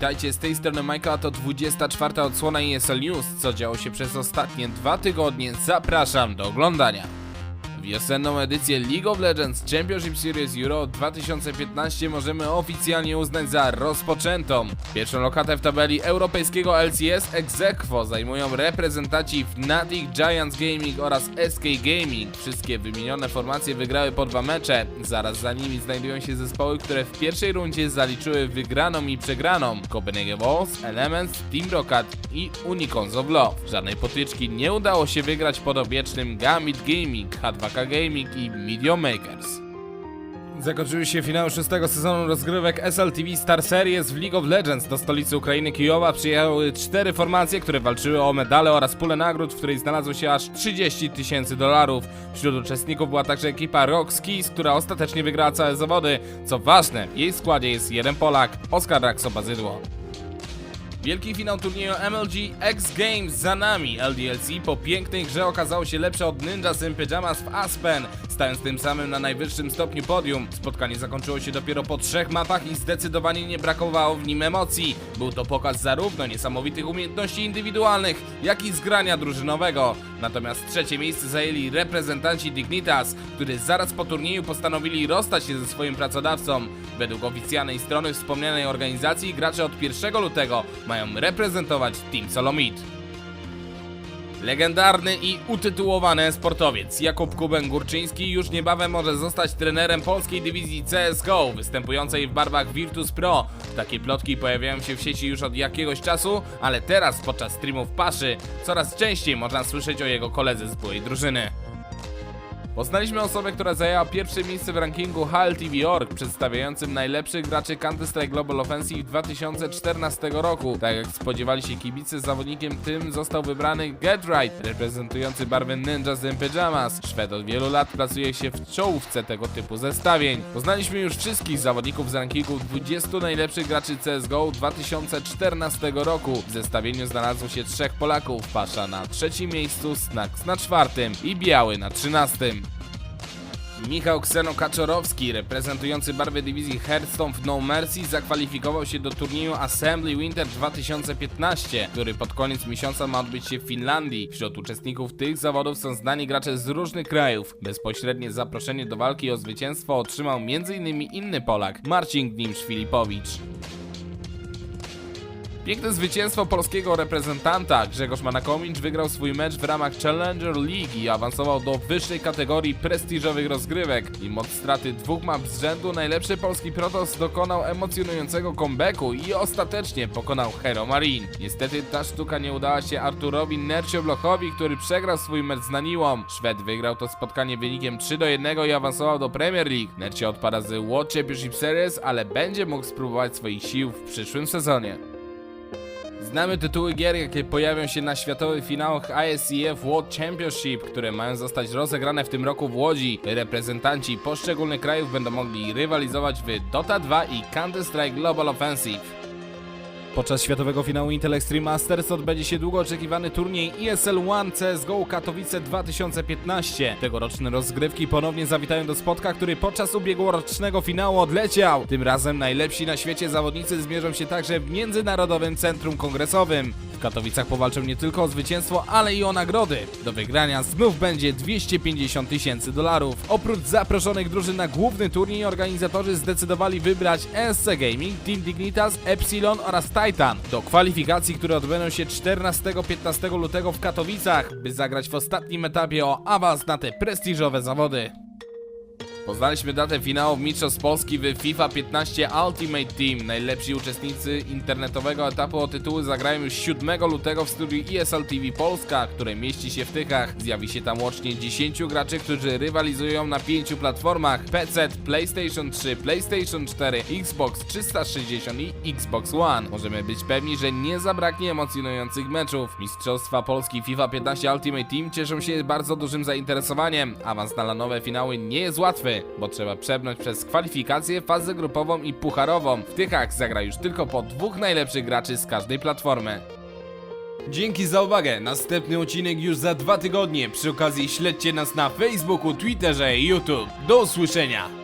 Witajcie z tej strony Majka, to 24 odsłona ESL News, co działo się przez ostatnie dwa tygodnie. Zapraszam do oglądania. Wiosenną edycję League of Legends Championship Series Euro 2015 możemy oficjalnie uznać za rozpoczętą. Pierwszą lokatę w tabeli europejskiego LCS ex aequo zajmują reprezentanci Fnatic, Giants Gaming oraz SK Gaming. Wszystkie wymienione formacje wygrały po dwa mecze. Zaraz za nimi znajdują się zespoły, które w pierwszej rundzie zaliczyły wygraną i przegraną. Copenhagen Wolves, Elements, Team Rocket i Unicorns of Love. Żadnej potyczki nie udało się wygrać podobiecznym Gambit Gaming, H2K Gaming i Media Makers. Zakończyły się finały szóstego sezonu rozgrywek SLTV Star Series w League of Legends. Do stolicy Ukrainy Kijowa przyjechały cztery formacje, które walczyły o medale oraz pulę nagród, w której znalazło się aż 30 tysięcy dolarów. Wśród uczestników była także ekipa Rock Skis, która ostatecznie wygrała całe zawody. Co ważne, w jej składzie jest jeden Polak, Oskar Raksopazydło. Wielki finał turnieju MLG X Games za nami. LDLC po pięknej grze okazało się lepsze od Ninja Sim Pyjamas w Aspen, stając tym samym na najwyższym stopniu podium. Spotkanie zakończyło się dopiero po trzech mapach i zdecydowanie nie brakowało w nim emocji. Był to pokaz zarówno niesamowitych umiejętności indywidualnych, jak i zgrania drużynowego. Natomiast trzecie miejsce zajęli reprezentanci Dignitas, którzy zaraz po turnieju postanowili rozstać się ze swoim pracodawcą. Według oficjalnej strony wspomnianej organizacji gracze od 1 lutego mają reprezentować Team Solomid. Legendarny i utytułowany sportowiec Jakub Kuben-Górczyński już niebawem może zostać trenerem polskiej dywizji CSGO, występującej w barwach Virtus Pro. Takie plotki pojawiają się w sieci już od jakiegoś czasu, ale teraz podczas streamów Paszy coraz częściej można słyszeć o jego koledze z byłej drużyny. Poznaliśmy osobę, która zajęła pierwsze miejsce w rankingu HLTV.org przedstawiającym najlepszych graczy Counter-Strike Global Offensive 2014 roku. Tak jak spodziewali się kibice, zawodnikiem tym został wybrany Get Right, reprezentujący barwy Ninjas in Pyjamas. Szwed od wielu lat pracuje się w czołówce tego typu zestawień. Poznaliśmy już wszystkich zawodników z rankingu 20 najlepszych graczy CSGO 2014 roku. W zestawieniu znalazło się trzech Polaków, Pasza na trzecim miejscu, Snacks na czwartym i Biały na trzynastym. Michał Kseno-Kaczorowski, reprezentujący barwy dywizji Hearthstone w No Mercy, zakwalifikował się do turnieju Assembly Winter 2015, który pod koniec miesiąca ma odbyć się w Finlandii. Wśród uczestników tych zawodów są znani gracze z różnych krajów. Bezpośrednie zaproszenie do walki o zwycięstwo otrzymał m.in. inny Polak, Marcin Gnims-Filipowicz. Piękne zwycięstwo polskiego reprezentanta Grzegorz Manakomicz wygrał swój mecz w ramach Challenger League i awansował do wyższej kategorii prestiżowych rozgrywek. Mimo straty dwóch map z rzędu najlepszy polski Protoss dokonał emocjonującego comebacku i ostatecznie pokonał Hero Marine. Niestety ta sztuka nie udała się Arturowi Nercioblochowi, który przegrał swój mecz z Naniłą. Szwed wygrał to spotkanie wynikiem 3 do 1 i awansował do Premier League. Nercio odpada z World Championship Series, ale będzie mógł spróbować swoich sił w przyszłym sezonie. Znamy tytuły gier, jakie pojawią się na światowych finałach ISCF World Championship, które mają zostać rozegrane w tym roku w Łodzi. Reprezentanci poszczególnych krajów będą mogli rywalizować w Dota 2 i Counter-Strike Global Offensive. Podczas światowego finału Intel Extreme Masters odbędzie się długo oczekiwany turniej ESL One CSGO Katowice 2015. Tegoroczne rozgrywki ponownie zawitają do spotka, który podczas ubiegłorocznego finału odleciał. Tym razem najlepsi na świecie zawodnicy zmierzą się także w Międzynarodowym Centrum Kongresowym. W Katowicach powalczą nie tylko o zwycięstwo, ale i o nagrody. Do wygrania znów będzie 250 tysięcy dolarów. Oprócz zaproszonych drużyn na główny turniej organizatorzy zdecydowali wybrać ESC Gaming, Team Dignitas, Epsilon oraz Titan do kwalifikacji, które odbędą się 14-15 lutego w Katowicach, by zagrać w ostatnim etapie o awans na te prestiżowe zawody. Poznaliśmy datę finału Mistrzostw Polski w FIFA 15 Ultimate Team. Najlepsi uczestnicy internetowego etapu o tytuły zagrają już 7 lutego w studiu ESL TV Polska, które mieści się w Tychach. Zjawi się tam łącznie 10 graczy, którzy rywalizują na 5 platformach PC, PlayStation 3, PlayStation 4, Xbox 360 i Xbox One. Możemy być pewni, że nie zabraknie emocjonujących meczów. Mistrzostwa Polski FIFA 15 Ultimate Team cieszą się bardzo dużym zainteresowaniem. Awans na lanowe finały nie jest łatwy, bo trzeba przebrnąć przez kwalifikację, fazę grupową i pucharową. W Tychach zagra już tylko po dwóch najlepszych graczy z każdej platformy. Dzięki za uwagę. Następny odcinek już za dwa tygodnie. Przy okazji śledźcie nas na Facebooku, Twitterze i YouTube. Do usłyszenia.